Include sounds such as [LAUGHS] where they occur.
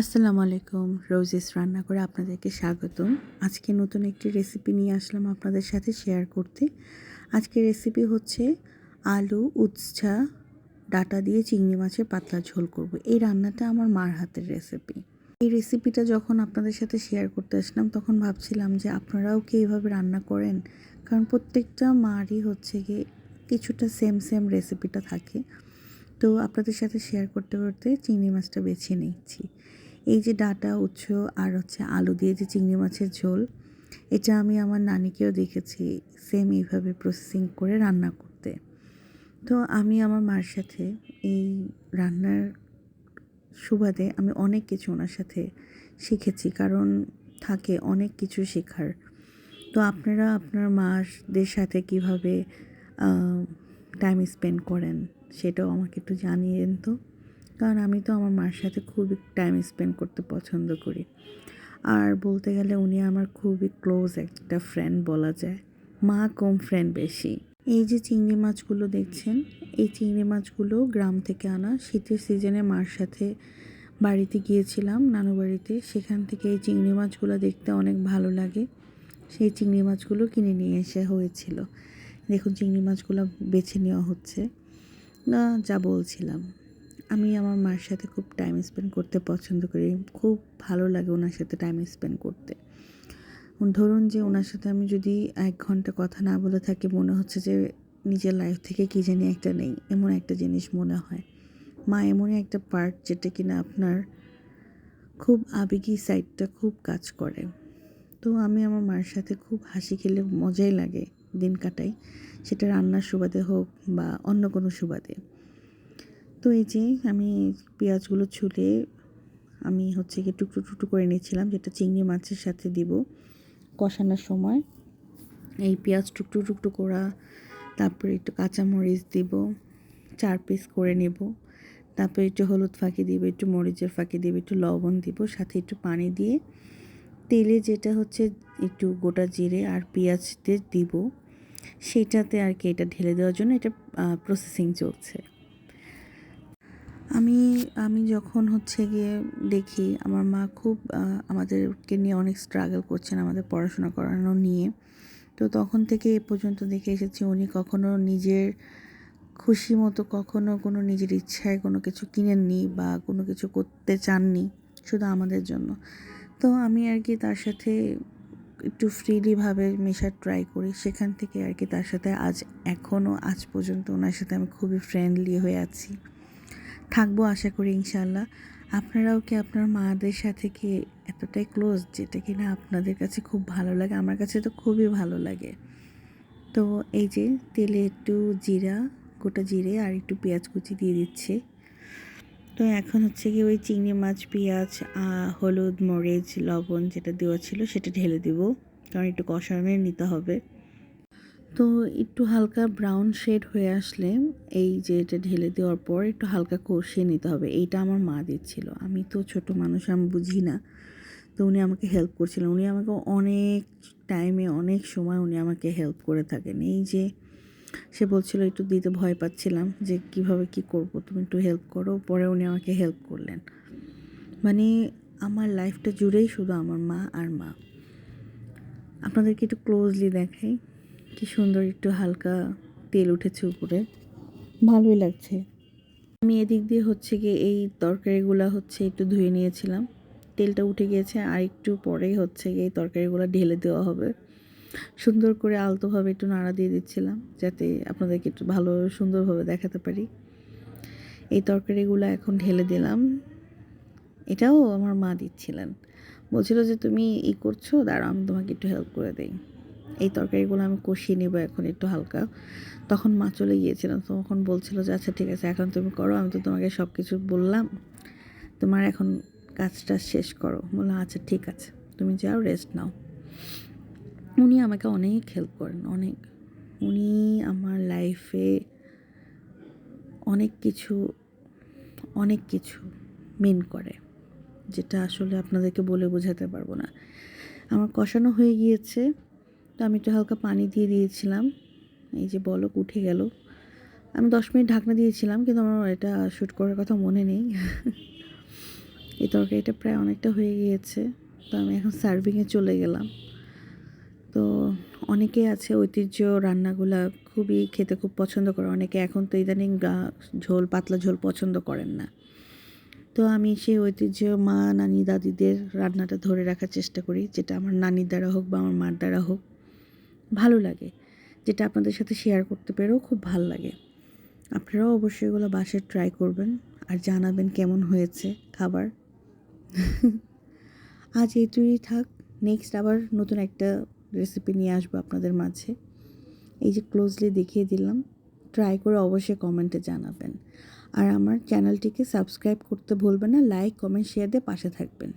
আসসালামু আলাইকুম, রোজেস রান্না করে আপনাদেরকে স্বাগতম। আজকে নতুন একটি রেসিপি নিয়ে আসলাম আপনাদের সাথে শেয়ার করতে। আজকের রেসিপি হচ্ছে আলু, উচ্ছা, ডাটা দিয়ে চিংড়ি মাছের পাতলা ঝোল করব। এই রান্নাটা আমার মার হাতের রেসিপি। এই রেসিপিটা যখন আপনাদের সাথে শেয়ার করতে আসলাম, তখন ভাবছিলাম যে আপনারাও কি এইভাবে রান্না করেন? কারণ প্রত্যেকটা মারই হচ্ছে গিয়ে কিছুটা সেম সেম রেসিপিটা থাকে। তো আপনাদের সাথে শেয়ার করতে করতে চিংড়ি মাছটা বেছে নিচ্ছি এই যে ডাটা উচ্ছ আর হচ্ছে আলু দিয়ে যে চিংড়ি মাছের ঝোল, এটা আমি আমার নানিকেও দেখেছি সেম এইভাবে প্রসেসিং করে রান্না করতে। তো আমি আমার মার সাথে এই রান্নার সুবাদে আমি অনেক কিছু ওনার সাথে শিখেছি, কারণ থাকে অনেক কিছু শেখার। তো আপনারা আপনার মাদের সাথে কীভাবে টাইম স্পেন্ড করেন সেটাও আমাকে একটু জানিয়েন তো। কারণ আমি তো আমার মার সাথে খুবই টাইম স্পেন্ড করতে পছন্দ করি। আর বলতে গেলে উনি আমার খুবই ক্লোজ একটা ফ্রেন্ড বলা যায়। মা কম ফ্রেন্ড বেশি। এই যে চিংড়ি মাছগুলো দেখছেন, এই চিংড়ি মাছগুলো গ্রাম থেকে আনা। শীতের সিজনে মার সাথে বাড়িতে গিয়েছিলাম, নানু বাড়িতে। সেখান থেকে এই চিংড়ি মাছগুলো দেখতে অনেক ভালো লাগে। সেই চিংড়ি মাছগুলো কিনে নিয়ে এসে হয়েছিল। দেখুন চিংড়ি মাছগুলো বেছে নেওয়া হচ্ছে। না, যা বলছিলাম। আমি আমার মার সাথে খুব টাইম স্পেন্ড করতে পছন্দ করি। খুব ভালো লাগে ওনার সাথে টাইম স্পেন্ড করতে। ধরুন যে ওনার সাথে আমি যদি এক ঘণ্টা কথা না বলে থাকি, মনে হচ্ছে যে নিজের লাইফ থেকে কী জানি একটা নেই, এমন একটা জিনিস মনে হয়। মা, এমনই একটা পার্ট যেটা কিনা আপনার খুব আবেগী সাইডটা খুব কাজ করে। তো আমি আমার মার সাথে খুব হাসি খেলে মজাই লাগে দিন কাটাই। সেটা রান্নার সুবাদে হোক বা অন্য কোনো সুবাদে। তো এই যে আমি পেঁয়াজগুলো ছুলে আমি হচ্ছে কি টুকরো টুকরো করে নিয়েছিলাম, যেটা চিংড়ি মাছের সাথে দিব কষানোর সময়। এই পেঁয়াজ টুকটু টুকটু করা, তারপরে একটু কাঁচামরিচ দিব, চার পিস করে নেব। তারপরে একটু হলুদ ফাঁকি দিব, একটু মরিচের ফাঁকি দিব, একটু লবণ দিব, সাথে একটু পানি দিয়ে তেলে যেটা হচ্ছে একটু গোটা জিরে আর পেঁয়াজ দিয়ে দিব। সেটাতে আর কি এটা ঢেলে দেওয়ার জন্য এটা প্রসেসিং চলছে। আমি আমি যখন হচ্ছে গিয়ে দেখি আমার মা খুব আমাদেরকে নিয়ে অনেক স্ট্রাগল করছেন আমাদের পড়াশোনা করানো নিয়ে, তো তখন থেকে এ পর্যন্ত দেখে এসেছি উনি কখনো নিজের খুশি মতো কখনো কোনো নিজের ইচ্ছায় কোনো কিছু কিনেননি বা কোনো কিছু করতে চাননি শুধু আমাদের জন্য। তো আমি আর কি তার সাথে একটু ফ্রিলিভাবে মেশার ট্রাই করি, সেখান থেকে আর কি তার সাথে আজ এখনও আজ পর্যন্ত ওনার সাথে আমি খুবই ফ্রেন্ডলি হয়ে আছি। থাকব আশা করি ইনশাল্লাহ আপনারাও কি আপনার মাদের সাথে কি এতটাই ক্লোজ যেটা কি না আপনাদের কাছে খুব ভালো লাগে? আমার কাছে তো খুবই ভালো লাগে। তো এই যে তেলে একটু জিরা, গোটা জিরে আর একটু পেঁয়াজ কুচি দিয়ে দিচ্ছে। তো এখন হচ্ছে কি ওই চিংড়ি মাছ, পেঁয়াজ হলুদ, মরিচ, লবণ যেটা দেওয়া ছিল সেটা ঢেলে দিব। কারণ একটু কষানো নিতে হবে। তো একটু হালকা ব্রাউন শেড হয়ে আসলে এই যে এটা ঢেলে দেওয়ার পর একটু হালকা কষিয়ে নিতে হবে। এইটা আমার মা দিচ্ছিল। আমি তো ছোট মানুষ, আমি বুঝি না। তো উনি আমাকে হেল্প করছিলেন। উনি আমাকে অনেক টাইমে অনেক সময় উনি আমাকে হেল্প করে থাকেন। এই যে সে বলছিল, একটু দিতে ভয় পাচ্ছিলাম যে কীভাবে কি করব, তুমি একটু হেল্প করো। পরে উনি আমাকে হেল্প করলেন। মানে আমার লাইফটা জুড়েই শুধু আমার মা আর মা। আপনাদেরকে একটু ক্লোজলি দেখাই। কি সুন্দর একটু হালকা তেল উঠেছে উপরে। ভালোই লাগছে। আমি এদিক দিয়ে হচ্ছে গিয়ে এই তরকারিগুলো হচ্ছে একটু ধুয়ে নিয়েছিলাম। তেলটা উঠে গিয়েছে আর একটু পরেই হচ্ছে গিয়ে এই তরকারিগুলো ঢেলে দেওয়া হবে। সুন্দর করে আলতোভাবে একটু নাড়া দিয়ে দিচ্ছিলাম যাতে আপনাদেরকে একটু ভালো সুন্দরভাবে দেখাতে পারি। এই তরকারিগুলো এখন ঢেলে দিলাম। এটাও আমার মা দিচ্ছিলেন। বলছিল যে তুমি ই করছ দাঁড়াও আমি তোমাকে একটু হেল্প করে দিই। এই তরকারিগুলো আমি কষিয়ে নেব এখন একটু হালকা। তখন মা চলে গিয়েছিলাম তখন বলছিল যে আচ্ছা ঠিক আছে, এখন তুমি করো, আমি তো তোমাকে সব কিছু বললাম। তোমার এখন কাজটা শেষ করো। বললাম আচ্ছা ঠিক আছে, তুমি যাও রেস্ট নাও। উনি আমাকে অনেক হেল্প করেন, অনেক। উনি আমার লাইফে অনেক কিছু অনেক কিছু মিন করে, যেটা আসলে আপনাদেরকে বলে বোঝাতে পারব না। আমার কষানো হয়ে গিয়েছে। তো আমি একটু হালকা পানি দিয়ে দিয়েছিলাম। এই যে বলক উঠে গেল। আমি দশ মিনিট ঢাকনা দিয়েছিলাম, কিন্তু আমার এটা শ্যুট করার কথা মনে নেই। এই তরকারিটা প্রায় অনেকটা হয়ে গিয়েছে, তো আমি এখন সার্ভিংয়ে চলে গেলাম। তো অনেকে আছে ঐতিহ্য রান্নাগুলা খুবই খেতে খুব পছন্দ করে, অনেকে এখন তো ইদানিং ঝোল, পাতলা ঝোল পছন্দ করেন না। তো আমি সেই ঐতিহ্য মা, নানি, দাদিদের রান্নাটা ধরে রাখার চেষ্টা করি, যেটা আমার নানির দ্বারা হোক বা আমার মার দ্বারা হোক। ভালো লাগে। যেটা আপনাদের সাথে শেয়ার করতে পেরেও খুব ভালো লাগে। আপনারাও অবশ্যই এগুলো বাসায় ট্রাই করবেন আর জানাবেন কেমন হয়েছে খাবার। [LAUGHS] আজ এইটুকুই থাক। নেক্সট আবার নতুন একটা রেসিপি নিয়ে আসব আপনাদের মাঝে। এই যে ক্লোজলি দেখিয়ে দিলাম। ট্রাই করে অবশ্যই কমেন্টে জানাবেন। আর আমার চ্যানেলটিকে সাবস্ক্রাইব করতে ভুলবেন না লাইক কমেন্ট শেয়ার দিয়ে পাশে থাকবেন।